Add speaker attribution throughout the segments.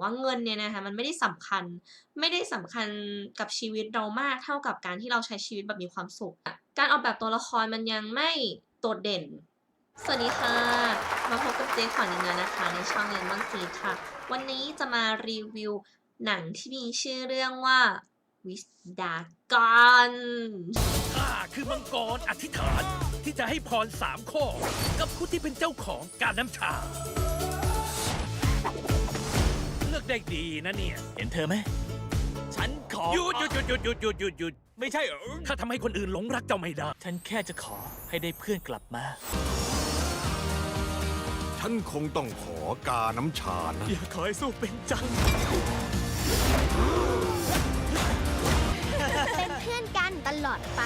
Speaker 1: ว่าเงินเนี่ยนะคะมันไม่ได้สำคัญไม่ได้สำคัญกับชีวิตเรามากเท่ากับการที่เราใช้ชีวิตแบบมีความสุข การออกแบบตัวละครมันยังไม่โดดเด่น สวัสดีค่ะ มาพบกับเจ๊ขวัญอีกแล้วนะคะ ในช่อง Lemon Seed ค่ะ วันนี้จะมารีวิวหนังที่มีชื่อเรื่องว่า Wish Dragon
Speaker 2: ข้าคือมังกรอธิษฐานที่จะให้พรสามข้อ กับผู้ที่เป็นเจ้าของการน้ำชา ได้ดีนะเนี่ย
Speaker 3: เห็นเธอไหม ฉันขอ
Speaker 2: หยุดหยุดหยุดหยุดหยุดหยุดหยุดหยุด
Speaker 3: ไม่ใช่เออ
Speaker 2: ข้าทำให้คนอื่นหลงรักเจ้าไม่ได้
Speaker 3: ฉันแค่จะขอให้ได้เพื่อนกลับมา
Speaker 4: ฉันคงต้องขอกาน้ำชานะ
Speaker 3: อย่าขอให้สู้เป็นจัง
Speaker 5: เป็นเพื่อนกันตลอดไป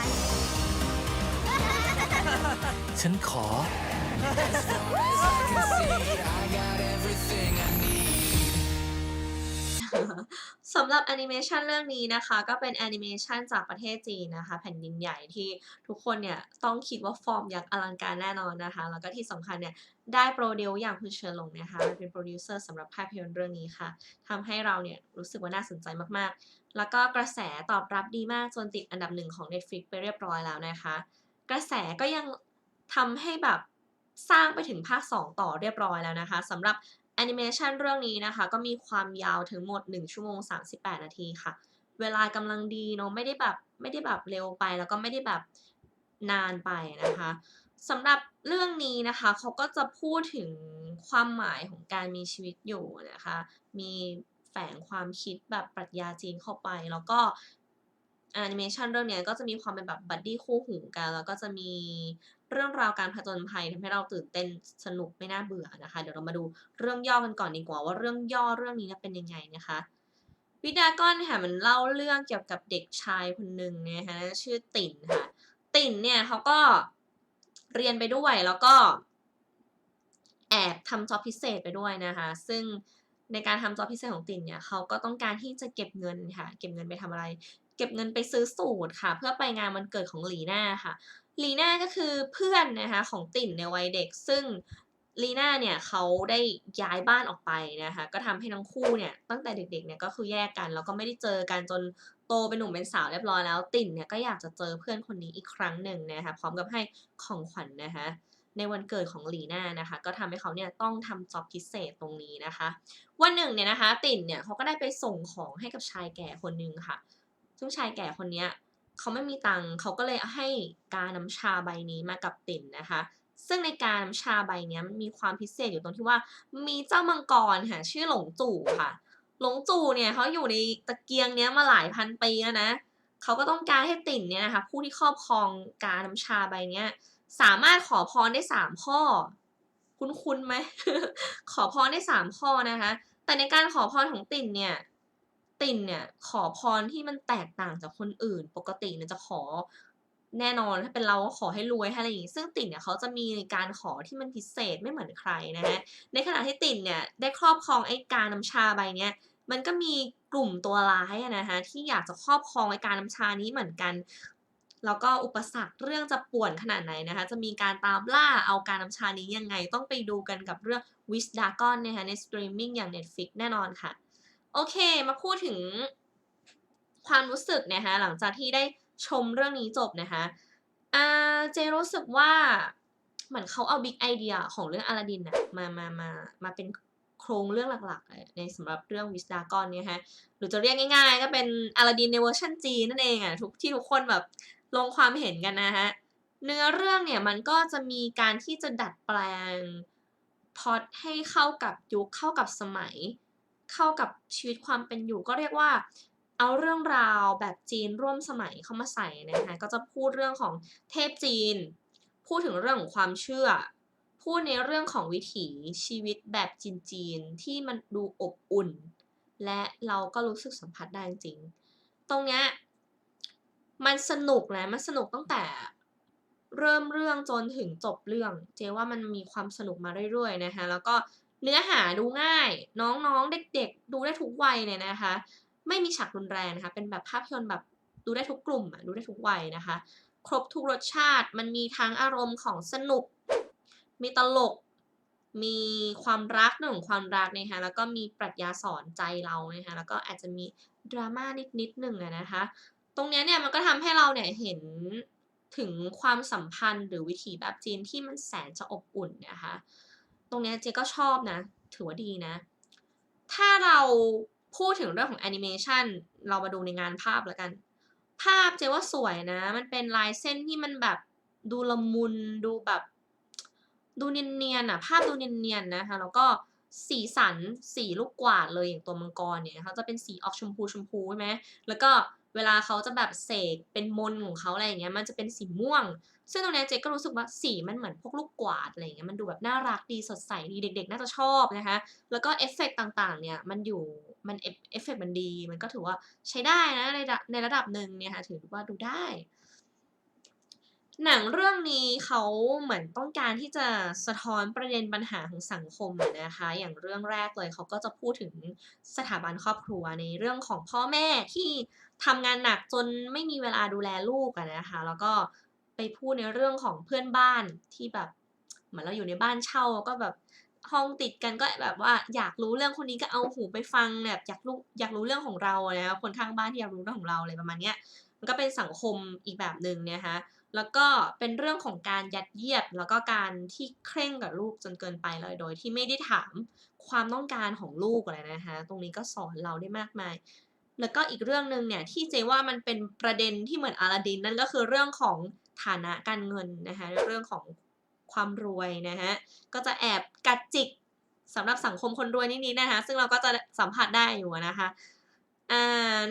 Speaker 3: ฉันขอ
Speaker 1: สำหรับแอนิเมชันเรื่องนี้นะคะ ก็เป็นแอนิเมชันจากประเทศจีนนะคะ แผ่นดินใหญ่ที่ทุกคนเนี่ยต้องคิดว่าฟอร์มยักษ์อลังการแน่นอนนะคะ แล้วก็ที่สำคัญเนี่ยได้โปรดิวอย่างคุณเฉินหลงนะคะเป็นโปรดิวเซอร์สำหรับภาพยนตร์เรื่องนี้ค่ะทำให้เราเนี่ยรู้สึกว่าน่าสนใจมากๆ แล้วก็กระแสตอบรับดีมากจนติดอันดับหนึ่งของ Netflix ไปเรียบร้อยแล้วนะคะ กระแสก็ยังทำให้แบบสร้างไปถึงภาค 2 ต่อเรียบร้อยแล้วนะคะสำหรับ อนิเมชันเรื่องนี้นะคะ ก็มีความยาวถึงหมด 1 ชั่วโมง 38 นาทีค่ะ เวลากำลังดีเนาะไม่ได้แบบไม่ได้แบบเร็วไป แล้วก็ไม่ได้แบบนานไปนะคะสำหรับเรื่องนี้นะคะเขาก็จะพูดถึงความหมายของการมีชีวิตอยู่นะคะ มีแฝงความคิดแบบปรัชญาจีนเข้าไป แล้วก็แอนิเมชันเรื่องนี้ก็จะมีความเป็นแบบบัดดี้คู่หูกัน แล้วก็จะมี เรื่องราวการผจญภัยทำให้เราตื่นเต้นสนุกไม่น่าเบื่อนะคะ เดี๋ยวเรามาดูเรื่องย่อกันก่อนดีกว่าว่าเรื่องย่อเรื่องนี้เป็นยังไงนะคะวิดากอนค่ะมันเล่าเรื่องเกี่ยวกับเด็กชายคนหนึ่งนะคะชื่อติ่นค่ะ ติ่นเนี่ยเขาก็เรียนไปด้วยแล้วก็ แอบทำจอบพิเศษไปด้วยนะคะ ซึ่งในการทำจอบพิเศษของติ่นเนี่ยเขาก็ต้องการที่จะเก็บเงินค่ะ เก็บเงินไปทำอะไร เก็บเงินไปซื้อสูตรค่ะ เพื่อไปงานวันเกิดของลีน่าค่ะลีน่าก็คือเพื่อนนะคะของติ่นในวัยเด็ก ซึ่งลีน่าเนี่ยเขาได้ย้ายบ้านออกไปนะคะก็ทำให้ทั้งคู่เนี่ยตั้งแต่เด็กๆเนี่ยก็คือแยกกันแล้วก็ไม่ได้เจอกันจนโตเป็นหนุ่มเป็นสาวเรียบร้อยแล้ว ติ่นเนี่ยก็อยากจะเจอเพื่อนคนนี้อีกครั้งหนึ่งนะคะพร้อมกับให้ของขวัญนนะคะในวันเกิดของลีน่านะคะ ก็ทำให้เขาเนี่ยต้องทำจ็อบพิเศษตรงนี้นะคะ วันหนึ่งเนี่ยนะคะ ติ่นเนี่ยเขาก็ได้ไปส่งของให้กับชายแก่คนหนึ่งค่ะ ซึ่งชายแก่คนเนี้ยเขาไม่มีตังค์เขาก็เลยให้กาน้ำชาใบนี้มากับติ่นนะคะ ซึ่งในกาน้ำชาใบนี้มันมีความพิเศษอยู่ตรงที่ว่า มีเจ้ามังกรค่ะชื่อหลงจู่ค่ะ หลงจู่เนี่ยเขาอยู่ในตะเกียงเนี้ยมาหลายพันปีแล้วนะเขาก็ต้องการให้ติ่นเนี่ยนะคะผู้ที่ครอบครองกาน้ำชาใบเนี้ยสามารถขอพรได้สามข้อ คุ้นๆไหมขอพรได้สามข้อนะคะ แต่ในการขอพรของติ่นเนี่ย ตินเนี่ยขอพรที่มันแตกต่างจากคนอื่น ปกติเนี่ยจะขอแน่นอนถ้าเป็นเราก็ขอให้รวยให้อะไรอย่างงี้ซึ่งติ่นเนี่ยเขาจะมีการขอที่มันพิเศษไม่เหมือนใครนะฮะในขณะที่ติ่นเนี่ยได้ครอบครองไอ้การน้ำชาใบเนี้ยมันก็มีกลุ่มตัวร้ายอะนะคะที่อยากจะครอบครองไอ้การน้ำชานี้เหมือนกันแล้วก็อุปสรรคเรื่องจะป่วนขนาดไหนนะคะ จะมีการตามล่าเอาการน้ำชานี้ยังไง ต้องไปดูกันกับเรื่อง Wish Dragon นะคะในสตรีมมิ่งอย่าง Netflix แน่นอนค่ะ โอเค มาพูดถึงความรู้สึกนะคะหลังจากที่ได้ชมเรื่องนี้จบนะคะอ่าเจรู้สึกว่าเหมือนเขาเอาบิ๊กไอเดียของเรื่องอลาดินนะมามามามาเป็นโครงเรื่องหลักๆ ในสำหรับเรื่องวิสดากอนเนี่ยฮะหรือจะเรียกง่ายๆ ก็เป็นอลาดินในเวอร์ชันจีนนั่นเองอะทุกที่ทุกคนแบบลงความเห็นกันนะฮะเนื้อเรื่องเนี่ยมันก็จะมีการที่จะดัดแปลงพอตให้เข้ากับยุคเข้ากับสมัย เข้ากับชีวิตความเป็นอยู่ก็เรียกว่าเอาเรื่องราวแบบจีนร่วมสมัยเข้ามาใส่นะคะก็จะพูดเรื่องของเทพจีน พูดถึงเรื่องของความเชื่อ พูดในเรื่องของวิถีชีวิตแบบจีนๆที่มันดูอบอุ่น และเราก็รู้สึกสัมผัสได้จริง ตรงเนี้ยมันสนุกนะมันสนุกตั้งแต่เริ่มเรื่องจนถึงจบเรื่อง เจว่ามันมีความสนุกมาเรื่อยๆนะคะแล้วก็ เนื้อหาดูง่าย น้องๆ เด็กๆ ดูได้ทุกวัยเนี่ยนะคะ ไม่มีฉากรุนแรงนะคะ เป็นแบบภาพยนตร์แบบดูได้ทุกกลุ่มดูได้ทุกวัยนะคะ ครบทุกรสชาติ มันมีทั้งอารมณ์ของสนุก มีตลก มีความรักเรื่องของความรักนะคะ แล้วก็มีปรัชญาสอนใจเรานะคะ แล้วก็อาจจะมีดราม่านิดๆหนึ่งนะคะ ตรงนี้เนี่ยมันก็ทำให้เราเนี่ยเห็นถึงความสัมพันธ์หรือวิถีแบบจีนที่มันแสนจะอบอุ่นนะคะ ตรงนี้เจก็ชอบนะ ถือว่าดีนะ ถ้าเราพูดถึงเรื่องของแอนิเมชันเรามาดูในงานภาพแล้วกัน ภาพเจว่าสวยนะ มันเป็นลายเส้นที่มันแบบดูละมุนดูแบบ ดูเนียนๆอะ ภาพดูเนียนๆนะคะแล้วก็สีสันสีลูกกวาดเลยอย่างตัวมังกรเนี่ยเขาจะเป็นสีออกชมพูชมพูใช่ไหมแล้วก็ เวลาเขาจะแบบเสกเป็นมนของเขาอะไรอย่างเงี้ยมันจะเป็นสีม่วง ซึ่งตรงนี้เจ๊ก็รู้สึกว่าสีมันเหมือนพวกลูกกวาดอะไรเงี้ยมันดูแบบน่ารักดีสดใสดีเด็ก ๆ น่าจะชอบนะคะแล้วก็เอฟเฟกต์ต่างๆเนี่ยมันอยู่มันเอฟเอฟเฟกต์มันดี มันก็ถือว่าใช้ได้นะในระในระดับหนึ่งเนี่ยค่ะถือว่าดูได้ หนังเรื่องนี้เขาเหมือนต้องการที่จะสะท้อนประเด็นปัญหาของสังคมนะคะอย่างเรื่องแรกเลยเขาก็จะพูดถึงสถาบันครอบครัวในเรื่องของพ่อแม่ที่ ทำงานหนักจนไม่มีเวลาดูแลลูกอะนะคะ แล้วก็ไปพูดในเรื่องของเพื่อนบ้านที่แบบเหมือนเราอยู่ในบ้านเช่าก็แบบห้องติดกันก็แบบว่าอยากรู้เรื่องคนนี้ก็เอาหูไปฟังแบบอยากรู้อยากรู้เรื่องของเราอะนะคนข้างบ้านที่อยากรู้เรื่องของเราอะไรประมาณเนี้ยมันก็เป็นสังคมอีกแบบหนึ่งนะคะแล้วก็เป็นเรื่องของการยัดเยียดแล้วก็การที่เคร่งกับลูกจนเกินไปเลยโดยที่ไม่ได้ถามความต้องการของลูกเลยนะคะ ตรงนี้ก็สอนเราได้มากมาย แล้วก็อีกเรื่องหนึ่งเนี่ยที่เจว่ามันเป็นประเด็นที่เหมือนอลาดินนั่นก็คือเรื่องของฐานะการเงินนะคะเรื่องของความรวยนะฮะก็จะแอบกัดจิกสำหรับสังคมคนรวยนิดๆนะคะซึ่งเราก็จะสัมผัสได้อยู่นะคะ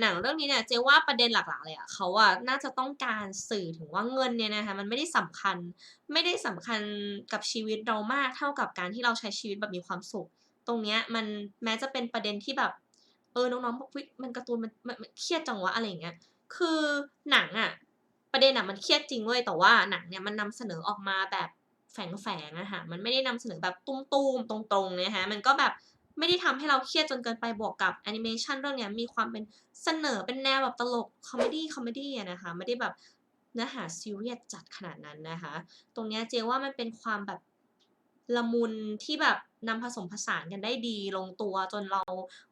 Speaker 1: หนังเรื่องนี้เนี่ยเจว่าประเด็นหลักๆเลยอะเขาอะน่าจะต้องการสื่อถึงว่าเงินเนี่ยนะคะมันไม่ได้สำคัญไม่ได้สำคัญกับชีวิตเรามากเท่ากับการที่เราใช้ชีวิตแบบมีความสุข ตรงเนี้ยมันแม้จะเป็นประเด็นที่แบบ เออน้องๆบอกวิมันการ์ตูนมันมันเครียดจังวะอะไรอย่างเงี้ย คือหนังอะประเด็นอะมันเครียดจริงเว้ยแต่ว่าหนังเนี่ยมันนำเสนอออกมาแบบแฝงๆอะค่ะมันไม่ได้นำเสนอแบบตุ้มๆตรงๆนะคะมันก็แบบไม่ได้ทำให้เราเครียดจนเกินไปบวกกับแอนิเมชันเรื่องเนี้ยมีความเป็นเสนอเป็นแนวแบบตลกคอมเมดี้คอมเมดี้อะนะคะไม่ได้แบบเนื้อหาซีเรียสจัดขนาดนั้นนะคะ ตรงเนี้ยเจว่ามันเป็นความแบบละมุนที่แบบ นำผสมผสานกันได้ดีลงตัวจนเรา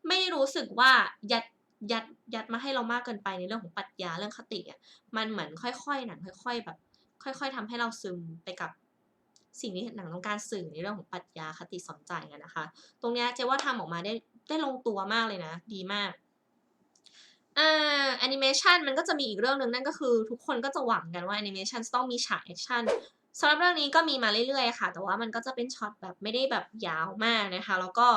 Speaker 1: ไม่รู้สึกว่ายัดยัดยัดมาให้เรามากเกินไปในเรื่องของปรัชญาเรื่องคติอะมันเหมือนค่อยๆหนังค่อย ๆ แบบ ค่อย ๆทำให้เราซึมไปกับสิ่งที่หนังต้องการสื่อในเรื่องของปรัชญาคติสอนใจนะคะ ตรงเนี้ยเจ๊ว่าทำออกมาได้ได้ลงตัวมากเลยนะ ดีมากอ่าแอนิเมชันมันก็จะมีอีกเรื่องหนึ่งนั่นก็คือ ทุกคนก็จะหวังกันว่าแอนิเมชันจะต้องมีฉากแอคชั่น สำหรับเรื่องนี้ก็มีมาเรื่อยๆค่ะ แต่ว่ามันก็จะเป็นช็อตแบบไม่ได้แบบยาวมากนะคะ แล้วก็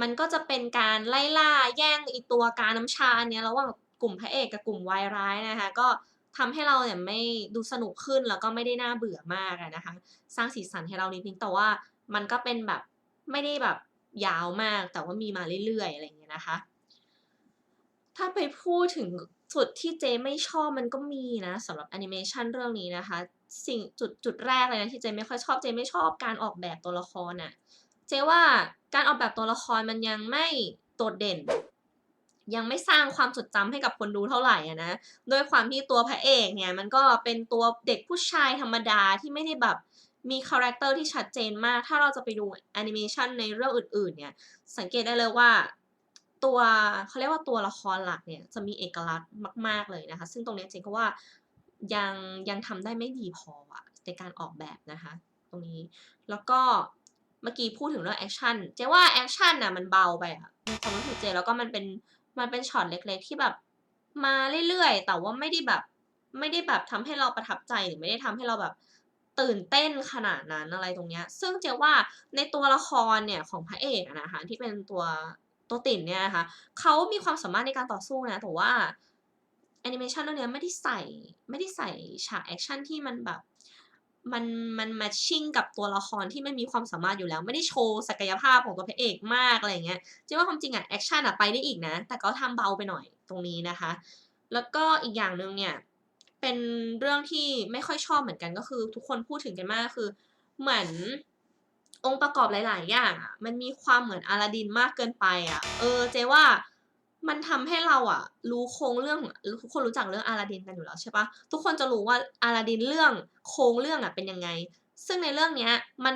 Speaker 1: มันก็จะเป็นการไล่ล่าแย่งอีตัวกาน้ำชาอันเนี้ยระหว่างกลุ่มพระเอกกับกลุ่มวายร้ายนะคะ ก็ทำให้เราเนี่ยไม่ดูสนุกขึ้นแล้วก็ไม่ได้น่าเบื่อมากนะคะ สร้างสีสันให้เรานิดนึงแต่ว่ามันก็เป็นแบบไม่ได้แบบยาวมาก แต่ว่ามีมาเรื่อยๆอะไรอย่างเงี้ยนะคะ ถ้าไปพูดถึงจุดที่เจไม่ชอบมันก็มีนะสำหรับแอนิเมชันเรื่องนี้นะคะ สิ่งจุดจุดแรกเลยนะที่เจไม่ค่อยชอบเจไม่ชอบการออกแบบตัวละครน่ะเจว่าการออกแบบตัวละครมันยังไม่โดดเด่น ยังไม่สร้างความจดจำให้กับคนดูเท่าไหร่อะนะด้วยความที่ตัวพระเอกเนี่ยมันก็เป็นตัวเด็กผู้ชายธรรมดาที่ไม่ได้แบบมีคาแรคเตอร์ที่ชัดเจนมาก ถ้าเราจะไปดูแอนิเมชันในเรื่องอื่น ๆ เนี่ย สังเกตได้เลยว่าตัวเขาเรียกว่าตัวละครหลักเนี่ยจะมีเอกลักษณ์มาก ๆ เลยนะคะ ซึ่งตรงนี้เจนก็ว่า ยังยังทำได้ไม่ดีพออะในการออกแบบนะคะ ตรงนี้ แล้วก็เมื่อกี้พูดถึงเรื่องแอคชั่นเจว่าแอคชั่นน่ะมันเบาไปอะในความรู้สึกเจแล้วก็มันเป็นมันเป็นช็อตเล็กๆ ที่แบบมาเรื่อยๆ แต่ว่าไม่ได้แบบไม่ได้แบบทำให้เราประทับใจหรือไม่ได้ทำให้เราแบบตื่นเต้นขนาดนั้นอะไรตรงเนี้ย ซึ่งเจว่าในตัวละครเนี่ยของพระเอกนะคะที่เป็นตัวตัวติ่นเนี่ยนะคะเขามีความสามารถในการต่อสู้นะแต่ว่า แอนิเมชันเรื่องเนี้ยไม่ได้ใส่ไม่ได้ใส่ฉากแอคชั่นที่มันแบบมันมันแมทชิ่งกับตัวละครที่ไม่มีความสามารถอยู่แล้ว ไม่ได้โชว์ศักยภาพของตัวพระเอกมากอะไรเงี้ยเจ๊ว่าความจริงอะแอคชั่นอะไปได้อีกนะ แต่ก็ทำเบาไปหน่อยตรงนี้นะคะ แล้วก็อีกอย่างหนึ่งเนี่ยเป็นเรื่องที่ไม่ค่อยชอบเหมือนกันก็คือ ทุกคนพูดถึงกันมากคือ เหมือนองค์ประกอบหลาย ๆ อย่างอะมันมีความเหมือนอลาดินมากเกินไปอะเออเจ๊ว่า มันทำให้เราอะรู้โครงเรื่องทุกคนรู้จักเรื่องอลาดินกันอยู่แล้วใช่ปะทุกคนจะรู้ว่าอลาดินเรื่องโครงเรื่องอะเป็นยังไง ซึ่งในเรื่องเนี้ยมัน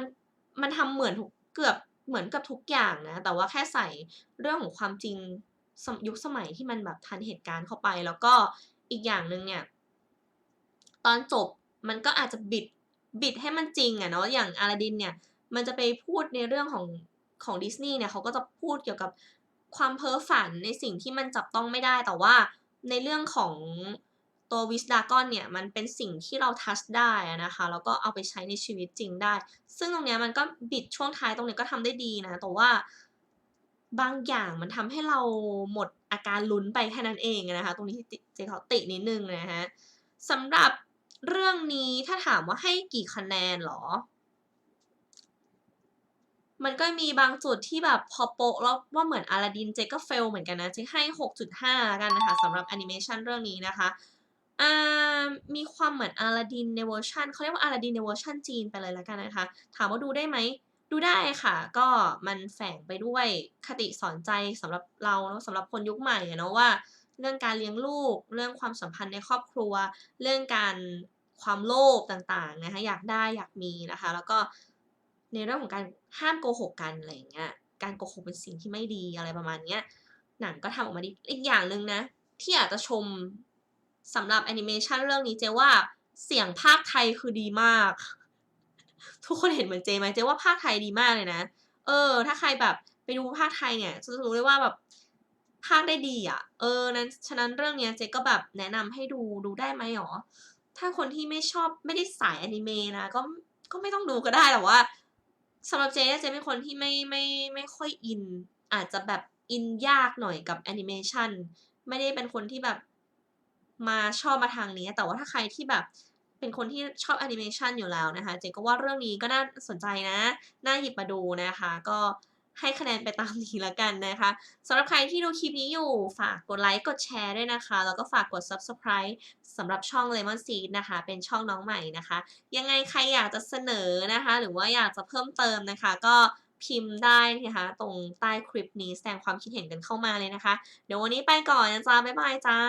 Speaker 1: มันทำเหมือนทุกเกือบเหมือนกับทุกอย่างนะ แต่ว่าแค่ใส่เรื่องของความจริงยุคสมัยที่มันแบบทันเหตุการณ์เข้าไป แล้วก็อีกอย่างหนึ่งเนี่ย ตอนจบมันก็อาจจะบิดบิดให้มันจริงอะเนาะอย่างอลาดินเนี่ย มันจะไปพูดในเรื่องของของดิสนีย์เนี่ยเขาก็จะพูดเกี่ยวกับ ความเพ้อฝันในสิ่งที่มันจับต้องไม่ได้แต่ว่าในเรื่องของตัววิสดากอนเนี่ยมันเป็นสิ่งที่เราทัชได้นะคะแล้วก็เอาไปใช้ในชีวิตจริงได้ ซึ่งตรงเนี้ยมันก็บิดช่วงท้ายตรงเนี้ยก็ทำได้ดีนะ แต่ว่าบางอย่างมันทำให้เราหมดอาการลุ้นไปแค่นั้นเองนะคะ ตรงนี้ติเจขอตินิดนึงนะคะสำหรับเรื่องนี้ถ้าถามว่าให้กี่คะแนนเหรอ มันก็มีบางจุดที่แบบพอโปะแล้วว่าเหมือนอลาดินเจก็เฟลเหมือนกันนะ เจให้ 6.5 กันนะคะสำหรับแอนิเมชันเรื่องนี้นะคะมีความเหมือนอลาดินในเวอร์ชันเขาเรียกว่าอลาดินในเวอร์ชันจีนไปเลยแล้วกันนะคะ ถามว่าดูได้ไหม ดูได้ค่ะ ก็มันแฝงไปด้วยคติสอนใจสำหรับเราเนาะสำหรับคนยุคใหม่เนาะว่า เรื่องการเลี้ยงลูก เรื่องความสัมพันธ์ในครอบครัว เรื่องการความโลภต่างๆนะคะอยากได้อยากมีนะคะ แล้วก็ ในเรื่องของการห้ามโกหกกันอะไรอย่างเงี้ย การโกหกเป็นสิ่งที่ไม่ดีอะไรประมาณเนี้ย หนังก็ทำออกมาดีอีกอย่างหนึ่งนะ ที่อยากจะชมสำหรับแอนิเมชันเรื่องนี้เจว่าเสียงภาคไทยคือดีมาก ทุกคนเห็นเหมือนเจไหมเจว่าภาคไทยดีมากเลยนะ เออ ถ้าใครแบบไปดูภาคไทยเนี่ยจะรู้เลยว่าแบบภาคได้ดีอะ เออ นั้น ฉะนั้นเรื่องเนี้ยเจก็แบบแนะนำให้ดูดูได้ไหมหรอ ถ้าคนที่ไม่ชอบไม่ได้สายอนิเมะนะก็ก็ไม่ต้องดูก็ได้แต่ว่า สำหรับเจ๊เจเป็นคนที่ไม่ไม่ไม่ค่อยอิน อาจจะแบบอินยากหน่อยกับแอนิเมชันไม่ได้เป็นคนที่แบบมาชอบมาทางนี้ แต่ว่าถ้าใครที่แบบเป็นคนที่ชอบแอนิเมชันอยู่แล้วนะคะ เจ๊ก็ว่าเรื่องนี้ก็น่าสนใจนะ น่าหยิบมาดูนะคะ ก็ ให้คะแนนไปตามนี้แล้วกันนะคะสำหรับใครที่ดูคลิปนี้อยู่ฝากกดไลค์กดแชร์ด้วยนะคะ แล้วก็ฝากกด subscribe สำหรับช่อง Lemon Seed นะคะ เป็นช่องน้องใหม่นะคะ ยังไงใครอยากจะเสนอนะคะ หรือว่าอยากจะเพิ่มเติมนะคะ ก็พิมพ์ได้นะคะ ตรงใต้คลิปนี้แสดงความคิดเห็นกันเข้ามาเลยนะคะ เดี๋ยววันนี้ไปก่อนนะจ๊ะบ๊ายบายจ้า